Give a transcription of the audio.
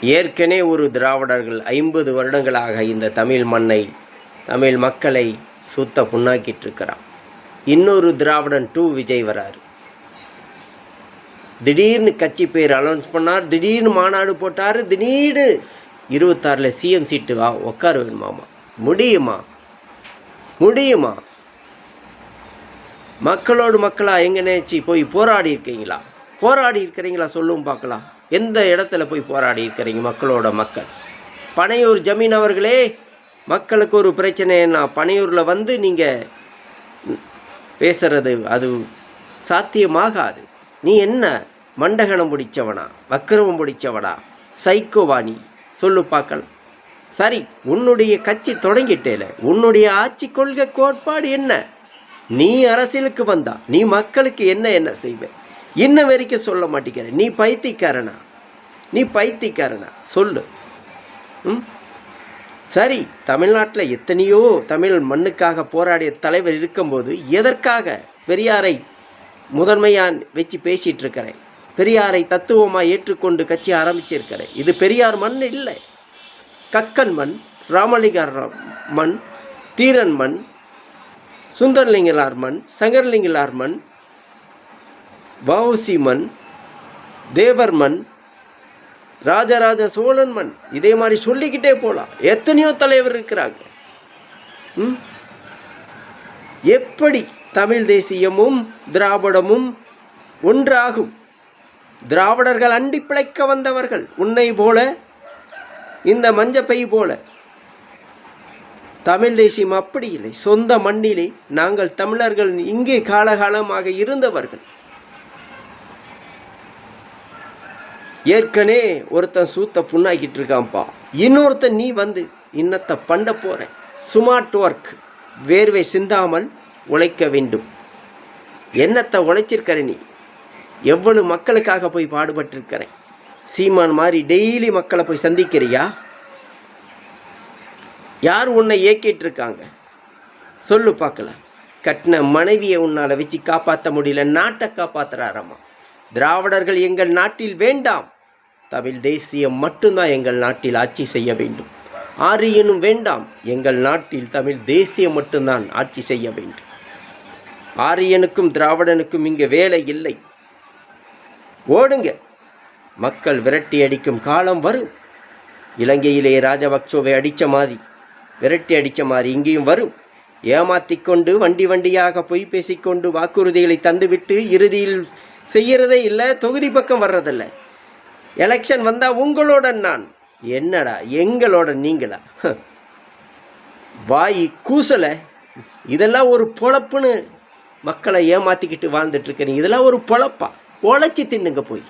ஏற்கனவே ஒரு திராவிடர்கள் ஐம்பது வருடங்களாக இந்த தமிழ் மண்ணை தமிழ் மக்களை சுத்த புண்ணாக்கிட்டு இருக்கிறான் இன்னொரு திராவிடன் டூ விஜய் வராரு. திடீர்னு கட்சி பேர் அனௌன்ஸ் பண்ணார் திடீர்னு மாநாடு போட்டார் திடீர்னு இருபத்தாறில் சிஎம் சீட்டு வா உட்கார வேணுமாமா? முடியுமா? முடியுமா? மக்களோடு மக்களாக எங்கே நினச்சி போய் போராடி இருக்கீங்களா? போராடி இருக்கிறீங்களா? சொல்லும் பார்க்கலாம். எந்த இடத்துல போய் போராடி இருக்கிறீங்க மக்களோட மக்கள்? பனையூர் ஜமீன் அவர்களே மக்களுக்கு ஒரு பிரச்சனைன்னா பனையூரில் வந்து நீங்கள் பேசுறது அது சாத்தியமாகாது. நீ என்ன மண்டகணம் பிடிச்சவனா வக்கிரமம் பிடிச்சவனா சைக்கோவா நீ சொல்லு பார்க்கலாம். சரி உன்னுடைய கட்சி தொடங்கிட்டேல உன்னுடைய ஆட்சி கொள்கை கோட்பாடு என்ன? நீ அரசியலுக்கு வந்தா நீ மக்களுக்கு என்ன என்ன செய்வே? இன்ன வரைக்கும் சொல்ல மாட்டேங்கிற நீ பைத்தியக்காரனா? நீ பைத்தியக்காரனா? சொல்லு. ம்? சரி தமிழ்நாட்டில் எத்தனையோ தமிழ் மண்ணுக்காக போராடிய தலைவர் இருக்கும்போது எதற்காக பெரியாரை முதன்மையான் வச்சு பேசிகிட்டு இருக்கிறேன் பெரியாரை தத்துவமாக ஏற்றுக்கொண்டு கட்சி ஆரம்பிச்சிருக்கிறேன். இது பெரியார் மண் இல்லை. கக்கன் மண் ராமலிங்கர் மண் தீரன் மண் சுந்தரலிங்கலார் மண் சங்கரலிங்கலார் மண் வவுசி மண் தேவர் மண் ராஜராஜ சோழன் மண் இதே மாதிரி சொல்லிக்கிட்டே போகலாம் எத்தனையோ தலைவர் இருக்கிறாங்க. ம்? எப்படி தமிழ் தேசியமும் திராவிடமும் ஒன்றாகும்? திராவிடர்கள் அண்டி பிழைக்க வந்தவர்கள் உன்னை போல இந்த மஞ்சப்பை போல. தமிழ் தேசியம் அப்படி இல்லை. சொந்த மண்ணிலே நாங்கள் தமிழர்கள் இங்கே காலகாலமாக இருந்தவர்கள். ஏற்கனவே ஒருத்தன் சூத்த புண்ணாக்கிட்டு இருக்கான்ப்பா இன்னொருத்தன் நீ வந்து இன்னத்தை பண்ண போற. சுமார்ட் ஒர்க் வேர்வை சிந்தாமல் உழைக்க வேண்டும். என்னத்தை உழைச்சிருக்கிற நீ? எவ்வளவு மக்களுக்காக போய் பாடுபட்டிருக்கிறேன் சீமான் மாதிரி டெய்லி மக்களை போய் சந்திக்கிறியா? யார் உன்னை இயக்கிட்டு இருக்காங்க சொல்லு பார்க்கலாம். கட்டின மனைவியை உன்னால் வச்சு காப்பாற்ற முடியல நாட்டை காப்பாற்றுறாரம்மா திராவிடர்கள் எங்கள் நாட்டில் வேண்டாம். தமிழ் தேசியம் மட்டும்தான் எங்கள் நாட்டில் ஆட்சி செய்ய வேண்டும். ஆரியனும் வேண்டாம். எங்கள் நாட்டில் தமிழ் தேசியம் மட்டும்தான் ஆட்சி செய்ய வேண்டும். ஆரியனுக்கும் திராவிடனுக்கும் இங்கே வேலை இல்லை. ஓடுங்க. மக்கள் விரட்டி அடிக்கும் காலம் வரும். இலங்கையிலே ராஜபக்சோவை அடித்த மாதிரி விரட்டி அடித்த மாதிரி இங்கேயும் வரும். ஏமாற்றிக்கொண்டு வண்டி வண்டியாக பொய் பேசிக்கொண்டு வாக்குறுதிகளை தந்துவிட்டு இறுதியில் செய்கிறதே இல்லை தொகுதி பக்கம் வர்றதில்ல. எலெக்ஷன் வந்தால் உங்களோட நான். என்னடா எங்களோட நீங்களா? வாய் கூசலை இதெல்லாம் ஒரு பொழப்புன்னு மக்களை ஏமாற்றிக்கிட்டு வாழ்ந்துட்டுருக்கிறீங்க இதெல்லாம் ஒரு பொழப்பா. உழைச்சி தின்னுங்க போய்.